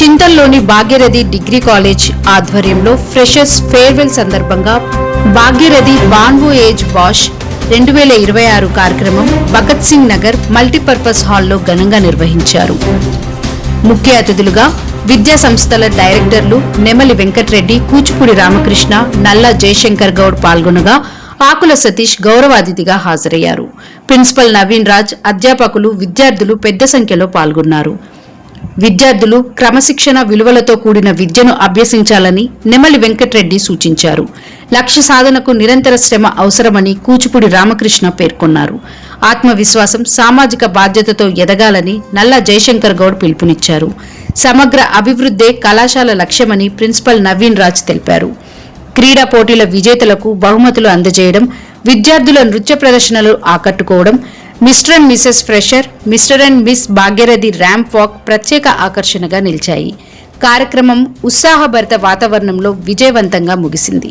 చింతల్లోని Bhagyarathi degree college ఆధ్వర్యంలో freshers farewell సందర్భంగా Bhagyarathi బాన్వో age Bosch రెండు వేల ఇరవై ఆరు కార్యక్రమం భగత్ సింగ్ నగర్ మల్టీపర్పస్ హాల్లో ఘనంగా నిర్వహించారు. ముఖ్య అతిథులుగా విద్యా సంస్థల డైరెక్టర్లు నెమలి వెంకట్రెడ్డి కూచిపూడి రామకృష్ణ నల్ల జయశంకర్ గౌడ్ పాల్గొనగా ఆకుల సతీష్ గౌరవాతిథిగా హాజరయ్యారు. ప్రిన్సిపల్ నవీన్ రాజ్ అధ్యాపకులు విద్యార్థులు పెద్ద సంఖ్యలో పాల్గొన్నారు. విద్యార్థులు క్రమశిక్షణ విలువలతో కూడిన విద్యను అభ్యసించాలని నెమలి వెంకట్రెడ్డి సూచించారు. లక్ష్య సాధనకు నిరంతర శ్రమ అవసరమని కూచిపూడి రామకృష్ణ పేర్కొన్నారు. ఆత్మవిశ్వాసం సామాజిక బాధ్యతతో ఎదగాలని నల్ల జయశంకర్ గౌడ్ పిలుపునిచ్చారు. సమగ్ర అభివృద్ధే కళాశాల లక్ష్యమని ప్రిన్సిపల్ నవీన్ రాజ్ తెలిపారు. క్రీడా పోటీల విజేతలకు బహుమతులు అందజేయడం విద్యార్థుల నృత్య ప్రదర్శనలు ఆకట్టుకోవడం Mr and Mrs fresher Mr and miss Bhagyarathi ramp walk ప్రత్యేక ఆకర్షణగా నిలిచాయి. కార్యక్రమం ఉత్సాహభరిత వాతావరణంలో విజయవంతంగా ముగిసింది.